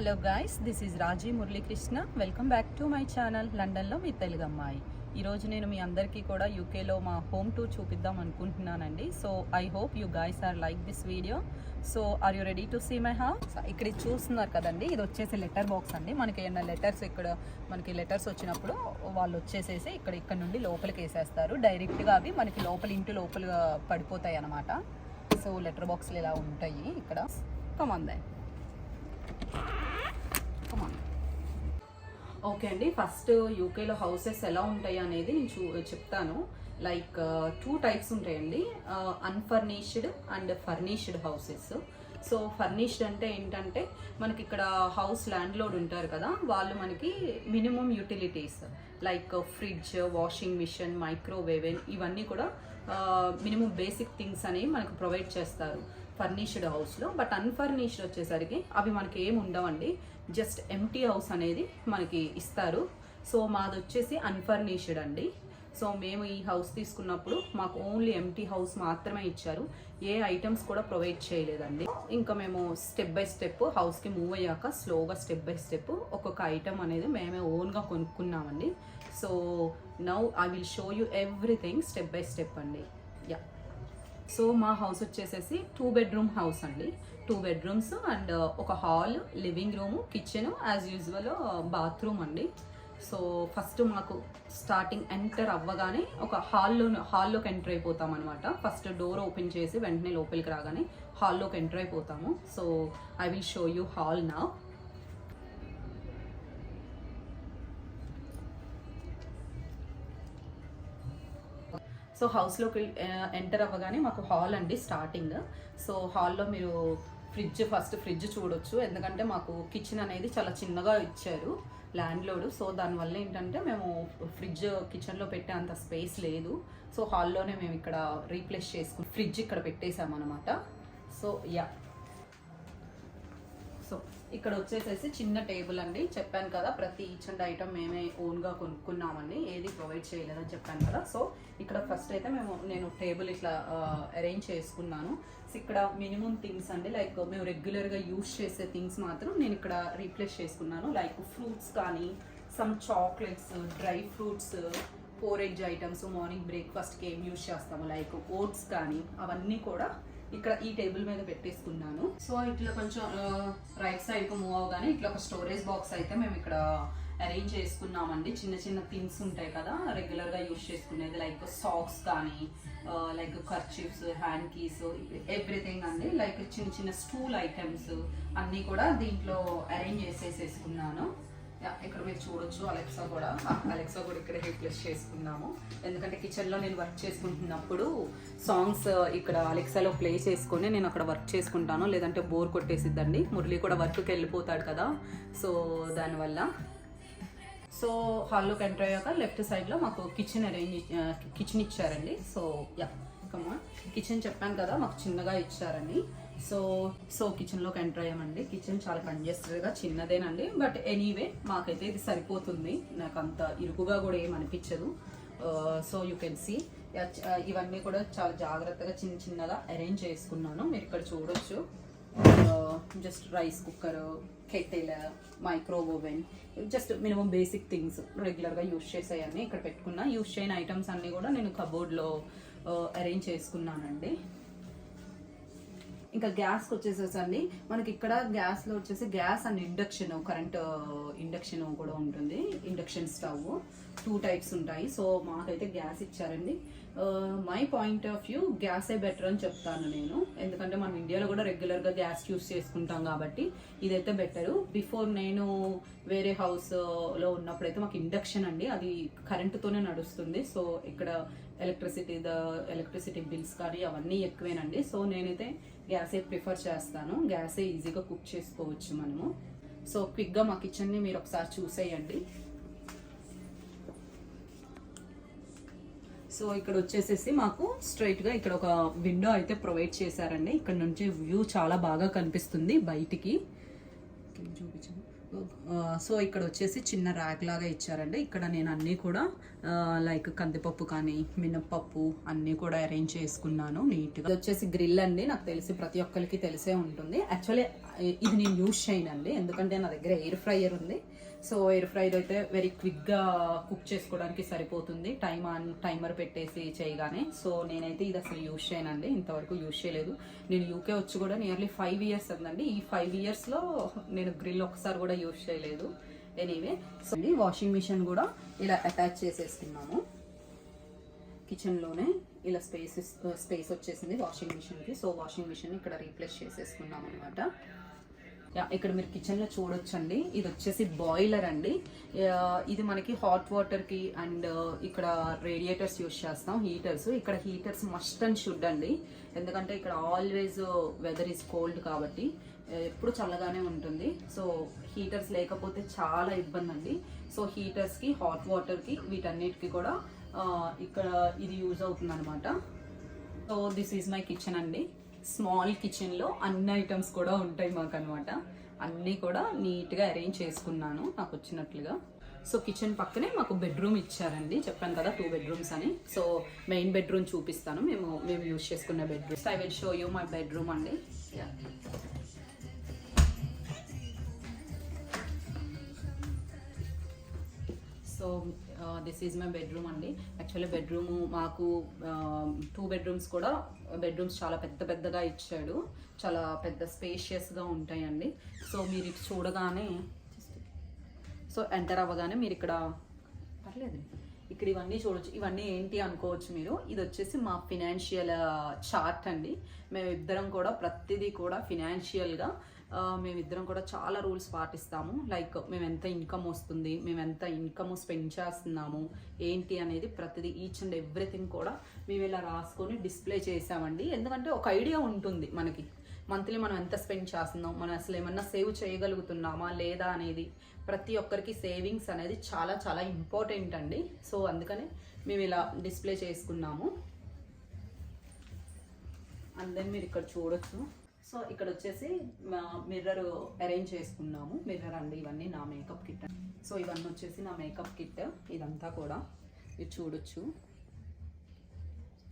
Hello guys this is Raji Muralikrishna welcome back to my channel లండన్లో మీ తెలుగు అమ్మాయి. ఈరోజు నేను మీ అందరికీ కూడా యూకేలో మా హోమ్ టూర్ చూపిద్దాం అనుకుంటున్నానండి. So I hope you guys are like this video so are you ready to see my house ఇక్కడ చూస్తున్నారు కదండి ఇది వచ్చేసి లెటర్ బాక్స్ అండి. మనకి ఏమైనా లెటర్స్ ఇక్కడ మనకి లెటర్స్ వచ్చినప్పుడు వాళ్ళు వచ్చేసేసి ఇక్కడ ఇక్కడ నుండి లోపలికి వేసేస్తారు. డైరెక్ట్గా అవి మనకి లోపల ఇంటి లోపల పడిపోతాయి అన్నమాట. సో లెటర్ బాక్స్లు ఇలా ఉంటాయి ఇక్కడ. కమందే ఓకే అండి. ఫస్ట్ యూకేలో హౌసెస్ ఎలా ఉంటాయి అనేది నేను చూ చెప్తాను. లైక్ టూ టైప్స్ ఉంటాయండి. Unfurnished and furnished houses so furnished అంటే ఏంటంటే మనకి ఇక్కడ హౌస్ ల్యాండ్ లోడ్ ఉంటారు కదా వాళ్ళు మనకి minimum utilities like fridge washing machine microwave ఇవన్నీ కూడా మినిమం బేసిక్ థింగ్స్ అనేవి మనకు ప్రొవైడ్ చేస్తారు. ఫర్నిష్డ్ హౌస్లో బట్ అన్ఫర్నిష్డ్ వచ్చేసరికి అవి మనకి ఏమి ఉండవండి. జస్ట్ ఎంటీ హౌస్ అనేది మనకి ఇస్తారు. సో మాది వచ్చేసి అన్ఫర్నిష్డ్ అండి. సో మేము ఈ హౌస్ తీసుకున్నప్పుడు మాకు ఓన్లీ ఎంటీ హౌస్ మాత్రమే ఇచ్చారు. ఏ ఐటమ్స్ కూడా ప్రొవైడ్ చేయలేదండి. ఇంకా మేము స్టెప్ బై స్టెప్ హౌస్కి మూవ్ అయ్యాక స్లోగా స్టెప్ బై స్టెప్ ఒక్కొక్క ఐటమ్ అనేది మేమే ఓన్గా కొనుక్కున్నామండి. So now I will show you everything step by step అండి. సో మా హౌస్ వచ్చేసేసి టూ బెడ్రూమ్ హౌస్ అండి. టూ బెడ్రూమ్స్ అండ్ uh, ఒక hall living room kitchen as usual bathroom అండి. సో ఫస్ట్ మాకు స్టార్టింగ్ ఎంటర్ అవ్వగానే ఒక హాల్లో హాల్లోకి ఎంటర్ అయిపోతాం అనమాట ఫస్ట్ డోర్ ఓపెన్ చేసి వెంటనే లోపలికి రాగానే హాల్లోకి ఎంటర్ అయిపోతాము. So I will show you hall నా సో హౌస్లోకి ఎంటర్ అవ్వగానే మాకు హాల్ అండి స్టార్టింగ్. సో హాల్లో మీరు ఫ్రిడ్జ్ ఫస్ట్ ఫ్రిడ్జ్ చూడొచ్చు. ఎందుకంటే మాకు కిచెన్ అనేది చాలా చిన్నగా ఇచ్చారు ల్యాండ్ లోడ్ సో దానివల్ల ఏంటంటే మేము ఫ్రిడ్జ్ కిచెన్లో పెట్టే అంత స్పేస్ లేదు. సో హాల్లోనే మేము ఇక్కడ రీప్లేస్ చేసుకుని ఫ్రిడ్జ్ ఇక్కడ పెట్టేసామన్నమాట సో యా. సో ఇక్కడ వచ్చేసేసి చిన్న టేబుల్ అండి. చెప్పాను కదా ప్రతి ఈచ్ అండ్ ఐటమ్ మేమే ఓన్గా కొనుక్కున్నామండి ఏది ప్రొవైడ్ చేయలేదని చెప్పాను కదా. సో ఇక్కడ ఫస్ట్ అయితే మేము నేను టేబుల్ ఇట్లా అరేంజ్ చేసుకున్నాను. సో ఇక్కడ మినిమం థింగ్స్ అండి లైక్ మేము రెగ్యులర్గా యూస్ చేసే థింగ్స్ మాత్రం నేను ఇక్కడ రీప్లేస్ చేసుకున్నాను. లైక్ ఫ్రూట్స్ కానీ some chocolates dry fruits porridge items morning బ్రేక్ఫాస్ట్కి ఏం యూస్ చేస్తాము. లైక్ ఓట్స్ కానీ అవన్నీ కూడా ఇక్కడ ఈ టేబుల్ మీద పెట్టేసుకున్నాను. సో ఇట్లా కొంచెం రైట్ సైడ్కి మూవ్ అవగానే ఇట్లా ఒక స్టోరేజ్ బాక్స్ అయితే మేము ఇక్కడ అరేంజ్ చేసుకున్నామండి. చిన్న చిన్న థింగ్స్ ఉంటాయి కదా రెగ్యులర్గా యూజ్ చేసుకునేది లైక్ సాక్స్ కానీ like kerchiefs hand keys everything అండి. లైక్ చిన్న చిన్న స్టూల్ ఐటమ్స్ అన్నీ కూడా దీంట్లో అరేంజ్ చేసేసేసుకున్నాను. ఇక్కడ మీరు చూడొచ్చు అలెక్సా కూడా. అలెక్సా కూడా ఇక్కడ రీప్లేస్ చేసుకున్నాము. ఎందుకంటే కిచెన్లో నేను వర్క్ చేసుకుంటున్నప్పుడు సాంగ్స్ uh, ఇక్కడ అలెక్సాలో ప్లే చేసుకొని నేను అక్కడ వర్క్ చేసుకుంటాను. లేదంటే బోర్ కొట్టేసిద్దండి. మురళి కూడా వర్క్కి వెళ్ళిపోతాడు కదా. సో దానివల్ల. సో హాల్లోకి ఎంటర్ అయ్యాక లెఫ్ట్ సైడ్లో మాకు కిచెన్ అరేంజ్ కిచెన్ ఇచ్చారండి. సో యా కమ్మా కిచెన్ చెప్పాను కదా మాకు చిన్నగా ఇచ్చారని. సో సో కిచెన్లోకి ఎంటర్ అయ్యామండి. కిచెన్ చాలా కంజెస్టెడ్గా చిన్నదేనండి. బట్ ఎనీవే మాకైతే ఇది సరిపోతుంది. నాకు అంత ఇరుకుగా కూడా ఏం అనిపించదు. సో యూ కెన్ సీ ఇవన్నీ కూడా చాలా జాగ్రత్తగా చిన్న చిన్నగా అరేంజ్ చేసుకున్నాను. మీరు ఇక్కడ చూడొచ్చు. Just rice cooker kettle micro oven just minimum basic things రెగ్యులర్గా యూస్ చేసేవన్నీ ఇక్కడ పెట్టుకున్నా. యూస్ చేయని ఐటమ్స్ అన్నీ కూడా నేను కబోర్డ్లో అరేంజ్ uh, చేసుకున్నానండి. ఇంకా గ్యాస్కి వచ్చేసేసండి మనకి ఇక్కడ గ్యాస్లో వచ్చేసి gas and induction current induction కూడా ఉంటుంది. ఇండక్షన్ స్టవ్ టూ టైప్స్ ఉంటాయి. సో మాకైతే గ్యాస్ ఇచ్చారండి. మై పాయింట్ ఆఫ్ వ్యూ గ్యాసే బెటర్ అని చెప్తాను నేను. ఎందుకంటే మనం ఇండియాలో కూడా రెగ్యులర్గా గ్యాస్ యూస్ చేసుకుంటాం కాబట్టి ఇదైతే బెటర్. బిఫోర్ నేను వేరే హౌస్లో ఉన్నప్పుడైతే మాకు ఇండక్షన్ అండి. అది కరెంటుతోనే నడుస్తుంది. సో ఇక్కడ ఎలక్ట్రిసిటీ ద ఎలక్ట్రిసిటీ బిల్స్ కానీ అవన్నీ ఎక్కువేనండి. సో నేనైతే గ్యాసే ప్రిఫర్ చేస్తాను. గ్యాసే ఈజీగా కుక్ చేసుకోవచ్చు మనము. సో క్విక్గా మా కిచెన్ని మీరు ఒకసారి చూసేయండి. సో ఇక్కడ వచ్చేసేసి మాకు స్ట్రైట్గా ఇక్కడ ఒక విండో అయితే ప్రొవైడ్ చేశారండి. ఇక్కడ నుంచి వ్యూ చాలా బాగా కనిపిస్తుంది బయటికి. చూపించండి. సో ఇక్కడ వచ్చేసి చిన్న ర్యాక్ లాగా ఇచ్చారండి. ఇక్కడ నేను అన్నీ కూడా లైక్ కందిపప్పు కానీ మినప్పప్పు అన్నీ కూడా అరేంజ్ చేసుకున్నాను నీట్గా వచ్చేసి గ్రిల్ అండి. నాకు తెలిసి ప్రతి ఒక్కరికి తెలిసే ఉంటుంది. యాక్చువల్లీ ఇది నేను యూజ్ చేయనండి. ఎందుకంటే నా దగ్గర ఎయిర్ ఫ్రైయర్ ఉంది. సో ఎయిర్ ఫ్రైడ్ అయితే వెరీ క్విక్గా కుక్ చేసుకోవడానికి సరిపోతుంది. టైం ఆన్ టైమర్ పెట్టేసి చేయగానే. సో నేనైతే ఇది అసలు యూజ్ చేయనండి. ఇంతవరకు యూజ్ చేయలేదు. నేను యూకే వచ్చి కూడా నియర్లీ ఫైవ్ ఇయర్స్ అందండి ఈ ఫైవ్ ఇయర్స్లో నేను గ్రిల్ ఒకసారి కూడా యూజ్ చేయలేదు. ఎనీవే సో వాషింగ్ మిషన్ కూడా ఇలా అటాచ్ చేసేసుకున్నాము కిచెన్లోనే ఇలా స్పేస్ స్పేస్ uh, వచ్చేసింది వాషింగ్ మిషన్కి సో వాషింగ్ మిషన్ ఇక్కడ రీప్లేస్ చేసేసుకున్నాం అనమాట ఇక్కడ మీరు కిచెన్లో చూడొచ్చండి. ఇది వచ్చేసి బాయిలర్ అండి. ఇది మనకి హాట్ వాటర్కి అండ్ ఇక్కడ రేడియేటర్స్ యూస్ చేస్తాం హీటర్స్ ఇక్కడ హీటర్స్ మస్ట్ అండ్ షుడ్ అండి. ఎందుకంటే ఇక్కడ ఆల్వేస్ వెదర్ ఈస్ కోల్డ్ కాబట్టి ఎప్పుడు చల్లగానే ఉంటుంది. సో హీటర్స్ లేకపోతే చాలా ఇబ్బంది అండి సో హీటర్స్కి హాట్ వాటర్కి వీటన్నిటికి కూడా ఇక్కడ ఇది యూజ్ అవుతుంది అనమాట so this is my kitchen అండి. స్మాల్ కిచెన్లో అన్ని ఐటమ్స్ కూడా ఉంటాయి మాకు అనమాట అన్నీ కూడా నీట్గా అరేంజ్ చేసుకున్నాను నాకు వచ్చినట్లుగా. సో కిచెన్ పక్కనే మాకు బెడ్రూమ్ ఇచ్చారండి. చెప్పాను కదా టూ బెడ్రూమ్స్ అని. సో మెయిన్ బెడ్రూమ్ చూపిస్తాను. మేము మేము యూజ్ చేసుకున్న bedrooms I will show you my bedroom అండి. So this is my bedroom అండి. యాక్చువల్లీ బెడ్రూమ్ మాకు టూ బెడ్రూమ్స్ కూడా బెడ్రూమ్స్ చాలా పెద్ద పెద్దగా ఇచ్చాడు. చాలా పెద్ద స్పేషియస్గా ఉంటాయండి. సో మీరు ఇటు చూడగానే సో ఎంటర్ అవ్వగానే మీరు ఇక్కడ పర్లేదు ఇక్కడ ఇవన్నీ చూడొచ్చు. ఇవన్నీ ఏంటి అనుకోవచ్చు మీరు? ఇది వచ్చేసి మా ఫినాన్షియల్ చార్ట్ అండి. మేము ఇద్దరం కూడా ప్రతిదీ కూడా ఫినాన్షియల్గా మేమిద్దరం కూడా చాలా రూల్స్ పాటిస్తాము. లైక్ మేము ఎంత ఇన్కమ్ వస్తుంది మేము ఎంత ఇన్కమ్ స్పెండ్ చేస్తున్నాము ఏంటి అనేది ప్రతిదీ ఈచ్ అండ్ ఎవ్రీథింగ్ కూడా మేము ఇలా రాసుకొని డిస్ప్లే చేసామండి ఎందుకంటే ఒక ఐడియా ఉంటుంది మనకి. మంత్లీ మనం ఎంత స్పెండ్ చేస్తున్నాం మనం అసలు ఏమన్నా సేవ్ చేయగలుగుతున్నామా లేదా అనేది ప్రతి ఒక్కరికి సేవింగ్స్ అనేది చాలా చాలా ఇంపార్టెంట్ అండి. సో అందుకనే మేము ఇలా డిస్ప్లే చేసుకున్నాము. అండ్ దెన్ మీరు ఇక్కడ చూడొచ్చు. సో ఇక్కడ వచ్చేసి మిర్రర్ అరేంజ్ చేసుకున్నాము. మిర్రర్ అండి ఇవన్నీ నా మేకప్ కిట్ సో ఇవన్నీ వచ్చేసి నా మేకప్ కిట్ ఇదంతా కూడా. ఇది చూడొచ్చు.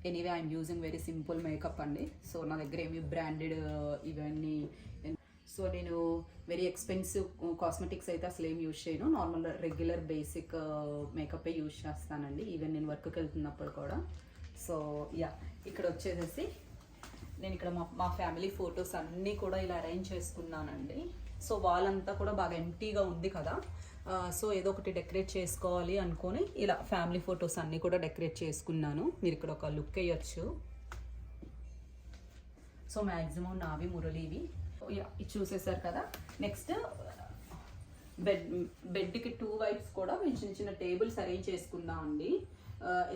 Anyway I'm using very simple makeup అండి. సో నా దగ్గర ఏమి బ్రాండెడ్ ఇవన్నీ సో నేను వెరీ ఎక్స్పెన్సివ్ కాస్మెటిక్స్ అయితే అసలు ఏం యూజ్ చేయను. Normal regular basic makeup use చేస్తానండి. ఈవెన్ నేను వర్క్కి వెళ్తున్నప్పుడు కూడా. సో యా ఇక్కడ వచ్చేసేసి నేను ఇక్కడ మా మా ఫ్యామిలీ ఫొటోస్ అన్నీ కూడా ఇలా అరేంజ్ చేసుకున్నానండి. సో వాళ్ళంతా కూడా బాగా ఎంటీగా ఉంది కదా. సో ఏదో ఒకటి డెకరేట్ చేసుకోవాలి అనుకొని ఇలా ఫ్యామిలీ ఫొటోస్ అన్నీ కూడా డెకరేట్ చేసుకున్నాను. మీరు ఇక్కడ ఒక లుక్ వేయచ్చు. సో మ్యాక్సిమం నావి మురళివి ఇది చూసేసారు కదా. నెక్స్ట్ బెడ్ బెడ్కి టూ వైప్స్ కూడా మేము చిన్న చిన్న టేబుల్స్ అరేంజ్ చేసుకుందామండి అండి.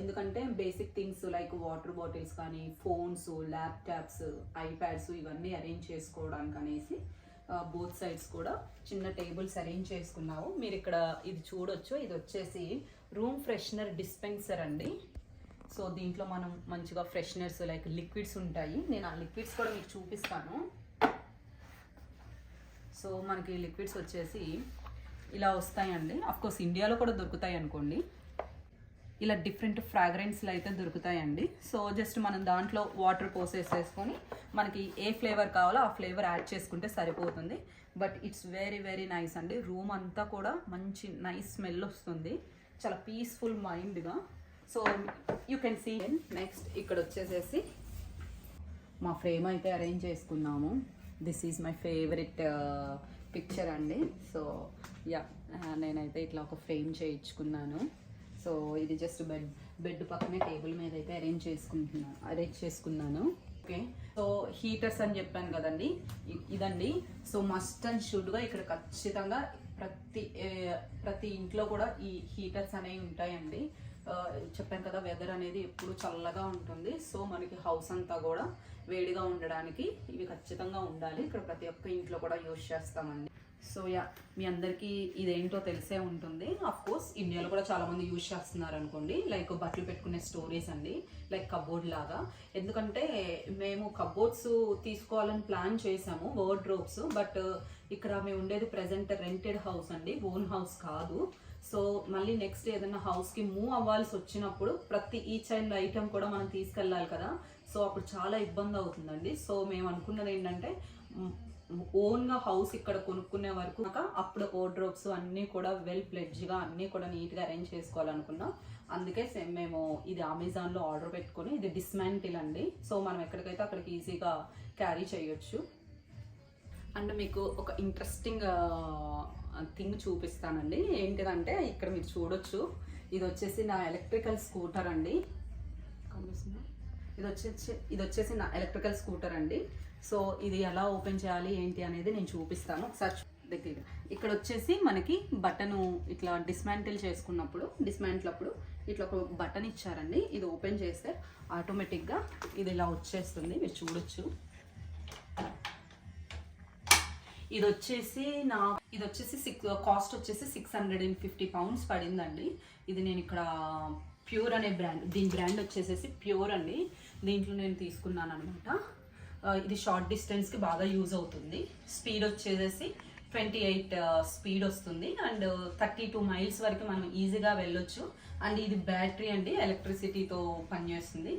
ఎందుకంటే basic things like water bottles కానీ ఫోన్స్ ల్యాప్టాప్స్ ఐప్యాడ్స్ ఇవన్నీ అరేంజ్ చేసుకోవడానికి అనేసి బోత్ సైడ్స్ కూడా చిన్న టేబుల్స్ అరేంజ్ చేసుకున్నాము. మీరు ఇక్కడ ఇది చూడొచ్చు. ఇది వచ్చేసి రూమ్ ఫ్రెషనర్ డిస్పెన్సర్ అండి. సో దీంట్లో మనం మంచిగా ఫ్రెషనర్స్ లైక్ లిక్విడ్స్ ఉంటాయి. నేను ఆ లిక్విడ్స్ కూడా మీకు చూపిస్తాను. సో మనకి లిక్విడ్స్ వచ్చేసి ఇలా వస్తాయండి. అఫ్కోర్స్ ఇండియాలో కూడా దొరుకుతాయి అనుకోండి. ఇలా డిఫరెంట్ ఫ్రాగ్రెన్స్లు అయితే దొరుకుతాయండి. సో జస్ట్ మనం దాంట్లో వాటర్ పోసేసేసుకొని మనకి ఏ ఫ్లేవర్ కావాలో ఆ ఫ్లేవర్ యాడ్ చేసుకుంటే సరిపోతుంది. But it's very very nice అండి. రూమ్ అంతా కూడా మంచి నైస్ స్మెల్ వస్తుంది. చాలా peaceful మైండ్గా so you can see next ఇక్కడ వచ్చేసేసి మా ఫ్రేమ్ అయితే అరేంజ్ చేసుకున్నాము. This is my favourite picture అండి. సో యా నేనైతే ఇట్లా ఒక ఫ్రేమ్ చేయించుకున్నాను. సో ఇది జస్ట్ బెడ్ బెడ్ పక్కనే టేబుల్ మీద అయితే అరేంజ్ చేసుకుంటున్నాను అరేంజ్ చేసుకున్నాను. ఓకే సో హీటర్స్ అని చెప్పాను కదండి. ఇదండి. సో మస్ట్ అండ్ షుడ్గా ఇక్కడ ఖచ్చితంగా ప్రతి ప్రతి ఇంట్లో కూడా ఈ హీటర్స్ అనేవి ఉంటాయండి. చెప్పాను కదా వెదర్ అనేది ఎప్పుడు చల్లగా ఉంటుంది. సో మనకి హౌస్ అంతా కూడా వేడిగా ఉండడానికి ఇవి ఖచ్చితంగా ఉండాలి. ఇక్కడ ప్రతి ఒక్క ఇంట్లో కూడా యూజ్ చేస్తామండి. సో యా మీ అందరికీ ఇదేంటో తెలిసే ఉంటుంది. అఫ్ కోర్స్ ఇండియాలో కూడా చాలామంది యూజ్ చేస్తున్నారు అనుకోండి. లైక్ బట్టలు పెట్టుకునే స్టోరీస్ అండి. లైక్ కబోర్డ్ లాగా. ఎందుకంటే మేము కబోర్డ్స్ తీసుకోవాలని ప్లాన్ చేసాము వర్డ్ డ్రోప్స్ బట్ ఇక్కడ మేము ఉండేది ప్రజెంట్ రెంటెడ్ హౌస్ అండి. ఓన్ హౌస్ కాదు. సో మళ్ళీ నెక్స్ట్ ఏదైనా హౌస్కి మూవ్ అవ్వాల్సి వచ్చినప్పుడు ప్రతి ఈచ్ అండ్ ఐటెం కూడా మనం తీసుకెళ్ళాలి కదా. సో అప్పుడు చాలా ఇబ్బంది అవుతుందండి. సో మేము అనుకున్నది ఏంటంటే ఓన్గా హౌస్ ఇక్కడ కొనుక్కునే వరకు అప్పుడు వార్డ్రోబ్స్ అన్నీ కూడా వెల్ ప్లెడ్జ్గా అన్నీ కూడా నీట్గా అరేంజ్ చేసుకోవాలనుకున్నాం. అందుకే సేమ్ మేము ఇది అమెజాన్లో ఆర్డర్ పెట్టుకొని ఇది డిస్మాంటిల్ అండి. సో మనం ఎక్కడికైతే అక్కడికి ఈజీగా క్యారీ చేయొచ్చు. అండ్ మీకు ఒక ఇంట్రెస్టింగ్ థింగ్ చూపిస్తానండి. ఏంటిదంటే ఇక్కడ మీరు చూడొచ్చు. ఇది వచ్చేసి నా ఎలక్ట్రికల్ స్కూటర్ అండి. కనిపిస్తుందా? ఇది వచ్చేసి ఇది వచ్చేసి నా ఎలక్ట్రికల్ స్కూటర్ అండి. సో ఇది ఎలా ఓపెన్ చేయాలి ఏంటి అనేది నేను చూపిస్తాను. ఒకసారి దగ్గర ఇక్కడ వచ్చేసి మనకి బటను ఇట్లా డిస్మాంటిల్ చేసుకున్నప్పుడు డిస్మాంటిల్ అప్పుడు ఇట్లా ఒక బటన్ ఇచ్చారండి. ఇది ఓపెన్ చేస్తే ఆటోమేటిక్గా ఇది ఇలా వచ్చేస్తుంది. మీరు చూడొచ్చు. ఇది వచ్చేసి నా ఇది వచ్చేసి సిక్స్ కాస్ట్ వచ్చేసి six hundred and fifty pounds పడిందండి. ఇది నేను ఇక్కడ ప్యూర్ అనే బ్రాండ్ దీని బ్రాండ్ వచ్చేసేసి ప్యూర్ అండి. దీంట్లో నేను తీసుకున్నాను అనమాట ఇది షార్ట్ డిస్టెన్స్కి బాగా యూజ్ అవుతుంది. స్పీడ్ వచ్చేసేసి ట్వంటీ ఎయిట్ స్పీడ్ వస్తుంది. అండ్ థర్టీ టూ మైల్స్ వరకు మనం ఈజీగా వెళ్ళొచ్చు. అండ్ ఇది బ్యాటరీ అండి ఎలక్ట్రిసిటీతో పనిచేస్తుంది.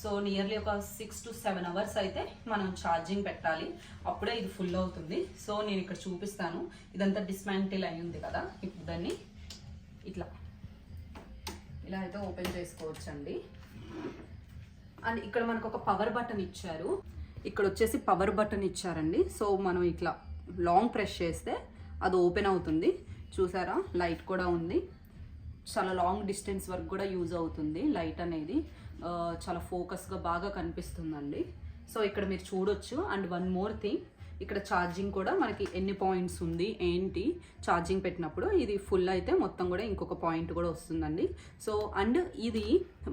సో నియర్లీ ఒక సిక్స్ టు సెవెన్ అవర్స్ అయితే మనం ఛార్జింగ్ పెట్టాలి. అప్పుడే ఇది ఫుల్ అవుతుంది. సో నేను ఇక్కడ చూపిస్తాను. ఇదంతా డిస్మాంటిల్ అయి ఉంది కదా. ఇప్పుడు దాన్ని ఇట్లా ఇలా అయితే ఓపెన్ చేసుకోవచ్చండి. అండ్ ఇక్కడ మనకు ఒక పవర్ బటన్ ఇచ్చారు. ఇక్కడ వచ్చేసి పవర్ బటన్ ఇచ్చారండి. సో మనం ఇట్లా లాంగ్ ప్రెస్ చేస్తే అది ఓపెన్ అవుతుంది. చూసారా? లైట్ కూడా ఉంది. చాలా లాంగ్ డిస్టెన్స్ వరకు కూడా యూజ్ అవుతుంది లైట్ అనేది. Uh, చాలా ఫోకస్గా బాగా కనిపిస్తుందండి. సో ఇక్కడ మీరు చూడొచ్చు. అండ్ వన్ మోర్ థింగ్ ఇక్కడ ఛార్జింగ్ కూడా మనకి ఎన్ని పాయింట్స్ ఉంది ఏంటి ఛార్జింగ్ పెట్టినప్పుడు ఇది ఫుల్ అయితే మొత్తం కూడా ఇంకొక పాయింట్ కూడా వస్తుందండి. సో అండ్ ఇది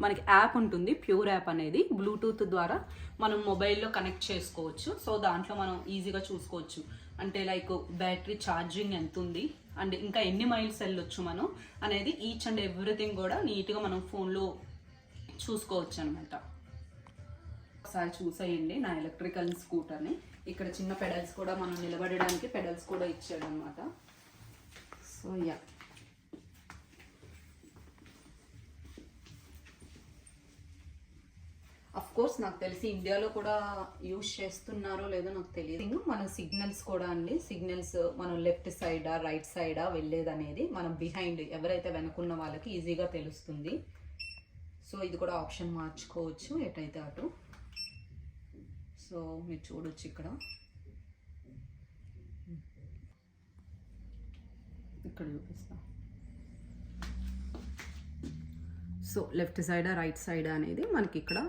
మనకి యాప్ ఉంటుంది ప్యూర్ యాప్ అనేది. బ్లూటూత్ ద్వారా మనం మొబైల్లో కనెక్ట్ చేసుకోవచ్చు. సో దాంట్లో మనం ఈజీగా చూసుకోవచ్చు. అంటే లైక్ బ్యాటరీ ఛార్జింగ్ ఎంత ఉంది అండ్ ఇంకా ఎన్ని మైల్స్ వెళ్ళొచ్చు మనం అనేది ఈచ్ అండ్ ఎవ్రీథింగ్ కూడా నీట్గా మనం ఫోన్లో చూసుకోవచ్చు అనమాట ఒకసారి చూసేయండి నా ఎలక్ట్రికల్ స్కూటర్ని ఇక్కడ చిన్న పెడల్స్ కూడా మనం నిలబడడానికి పెడల్స్ కూడా ఇచ్చాడు అనమాట సో యా. అఫ్ కోర్స్ నాకు తెలిసి ఇండియాలో కూడా యూజ్ చేస్తున్నారో లేదో నాకు తెలియదు. మన సిగ్నల్స్ కూడా అండి. సిగ్నల్స్ మనం లెఫ్ట్ సైడా రైట్ సైడా వెళ్ళేది అనేది మనం బిహైండ్ ఎవరైతే వెనుకున్న వాళ్ళకి ఈజీగా తెలుస్తుంది. సో ఇది కూడా ఆప్షన్ మార్చుకోవచ్చు ఎటైతే అటు. సో మీరు చూడొచ్చు ఇక్కడ. ఇక్కడ చూపిస్తా. So left side right side అనేది మనకి ఇక్కడ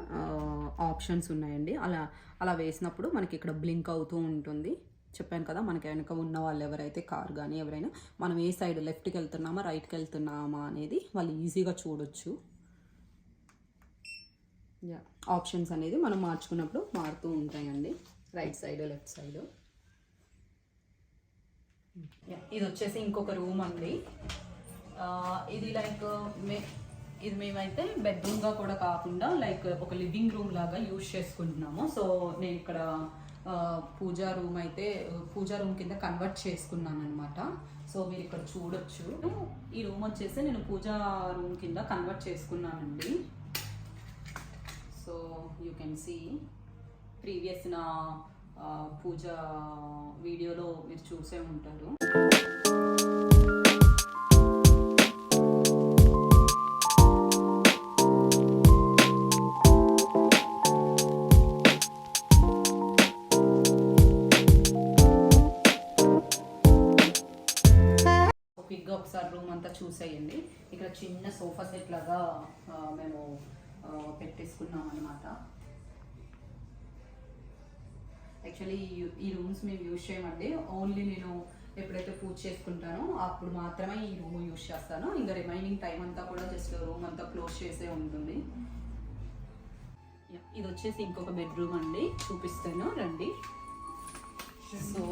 ఆప్షన్స్ ఉన్నాయండి. అలా అలా వేసినప్పుడు మనకి ఇక్కడ బ్లింక్ అవుతూ ఉంటుంది. చెప్పాను కదా మనకి వెనక ఉన్న వాళ్ళు ఎవరైతే కార్ కానీ ఎవరైనా మనం ఏ సైడ్ లెఫ్ట్కి వెళ్తున్నామా రైట్కి వెళ్తున్నామా అనేది వాళ్ళు ఈజీగా చూడొచ్చు. ఆప్షన్స్ అనేది మనం మార్చుకున్నప్పుడు మారుతూ ఉంటాయండి. రైట్ సైడ్ లెఫ్ట్ సైడ్ ఇది వచ్చేసి ఇంకొక రూమ్ అండి. ఇది లైక్ మే ఇది మేమైతే బెడ్రూమ్గా కూడా కాకుండా లైక్ ఒక లివింగ్ రూమ్ లాగా యూజ్ చేసుకుంటున్నాము. సో నేను ఇక్కడ పూజా రూమ్ అయితే పూజా రూమ్ కింద కన్వర్ట్ చేసుకున్నాను అనమాట సో మీరు ఇక్కడ చూడొచ్చు. ఈ రూమ్ వచ్చేసి నేను పూజా రూమ్ కింద కన్వర్ట్ చేసుకున్నానండి. యూ కెన్ సీ ప్రీవియస్ నా పూజ వీడియోలో మీరు చూసే ఉంటారు. క్విక్గా ఒకసారి రూమ్ అంతా చూసేయండి. ఇక్కడ చిన్న సోఫా సెట్ లాగా మేము పెట్టేసుకున్నాం అనమాట యాక్చువల్లీ ఈ రూమ్స్ మేము యూజ్ చేయమండి. ఓన్లీ నేను ఎప్పుడైతే పూజ చేసుకుంటానో అప్పుడు మాత్రమే ఈ రూమ్ యూజ్ చేస్తాను. ఇంకా రిమైనింగ్ టైం అంతా కూడా జస్ట్ రూమ్ అంతా క్లోజ్ చేసే ఉంటుంది. ఇది వచ్చేసి ఇంకొక బెడ్రూమ్ అండి. చూపిస్తాను. రండి. సో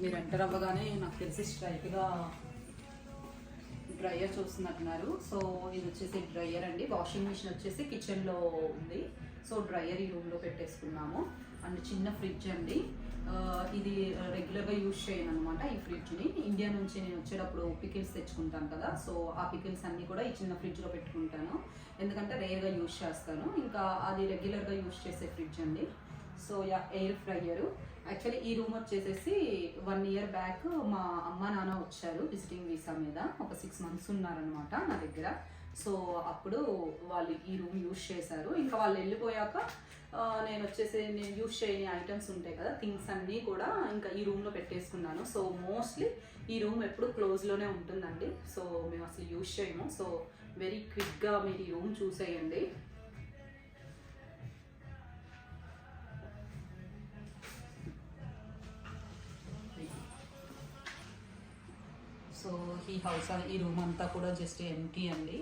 మీరు ఎంటర్ అవ్వగానే నాకు తెలిసి స్ట్రైట్గా డ్రయర్ చూస్తున్నట్టున్నారు సో ఇది వచ్చేసి డ్రయర్ అండి. వాషింగ్ మిషన్ వచ్చేసి కిచెన్లో ఉంది. సో డ్రయర్ ఈ రూమ్లో పెట్టేసుకున్నాము. అండ్ చిన్న ఫ్రిడ్జ్ అండి. ఇది రెగ్యులర్గా యూజ్ చేయను అనమాట ఈ ఫ్రిడ్జ్ని. ఇండియా నుంచి నేను వచ్చేటప్పుడు పికిల్స్ తెచ్చుకుంటాను కదా సో ఆ పికిల్స్ అన్నీ కూడా ఈ చిన్న ఫ్రిడ్జ్లో పెట్టుకుంటాను. ఎందుకంటే రేర్గా యూజ్ చేస్తాను. ఇంకా అది రెగ్యులర్గా యూజ్ చేసే ఫ్రిడ్జ్ అండి. So ya air fryer actually ఈ రూమ్ వచ్చేసేసి వన్ ఇయర్ బ్యాక్ మా అమ్మ నాన్న వచ్చారు విజిటింగ్ వీసా మీద. ఒక సిక్స్ మంత్స్ ఉన్నారనమాట నా దగ్గర. సో అప్పుడు వాళ్ళు ఈ రూమ్ యూజ్ చేశారు. ఇంకా వాళ్ళు వెళ్ళిపోయాక నేను వచ్చేసి నేను యూజ్ చేయని ఐటమ్స్ ఉంటాయి కదా థింగ్స్ అన్నీ కూడా ఇంకా ఈ రూమ్లో పెట్టేసుకున్నాను. సో మోస్ట్లీ ఈ రూమ్ ఎప్పుడు క్లోజ్లోనే ఉంటుందండి. సో మేము అసలు యూజ్ చేయము. సో వెరీ క్విక్గా మీరు ఈ రూమ్ చూసేయండి. సో ఈ హౌస్ ఈ రూమ్ అంతా కూడా జస్ట్ ఎంటీ అండి.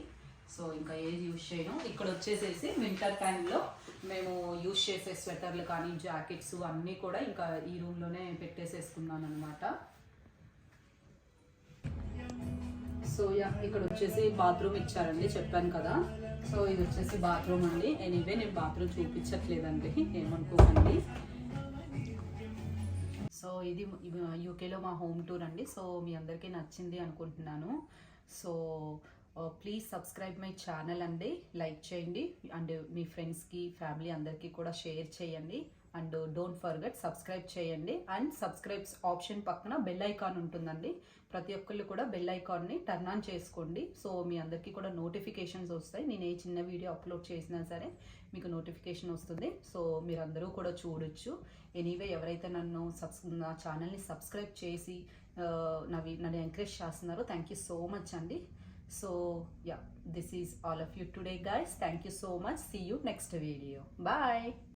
సో ఇంకా ఏది యూజ్ చేయను. ఇక్కడ వచ్చేసేసి వింటర్ టైంలో మేము యూజ్ చేసే స్వెటర్లు కానీ జాకెట్స్ అన్నీ కూడా ఇంకా ఈ రూమ్లోనే పెట్టేసేసుకున్నాను అనమాట సో యా ఇక్కడ వచ్చేసి బాత్రూమ్ ఇచ్చారండి చెప్పాను కదా. సో ఇది వచ్చేసి బాత్రూమ్ అండి. ఎనీవే నేను బాత్రూమ్ చూపించట్లేదండి ఏమనుకోకండి. సో ఇది యూకేలో మా హోమ్ టూర్ అండి. సో మీ అందరికీ నచ్చింది అనుకుంటున్నాను. So please subscribe my channel అండి. లైక్ చేయండి. అండ్ మీ ఫ్రెండ్స్కి ఫ్యామిలీ అందరికీ కూడా షేర్ చేయండి. అండ్ డోంట్ ఫర్గెట్ సబ్స్క్రైబ్ చేయండి. అండ్ సబ్స్క్రైబ్స్ ఆప్షన్ పక్కన బెల్ ఐకాన్ ఉంటుందండి. ప్రతి ఒక్కళ్ళు కూడా బెల్ ఐకాన్ని టర్న్ ఆన్ చేసుకోండి. సో మీ అందరికీ కూడా నోటిఫికేషన్స్ వస్తాయి. నేను ఏ చిన్న వీడియో అప్లోడ్ చేసినా సరే మీకు నోటిఫికేషన్ వస్తుంది. సో మీరందరూ కూడా చూడొచ్చు. ఎనీవే ఎవరైతే నన్ను సబ్స్ నా ఛానల్ని సబ్స్క్రైబ్ చేసి uh, నవి నన్ను ఎంకరేజ్ చేస్తున్నారో థ్యాంక్ యూ సో మచ్ అండి. So yeah, this is all of you today guys. Thank you so much. See you next video. Bye.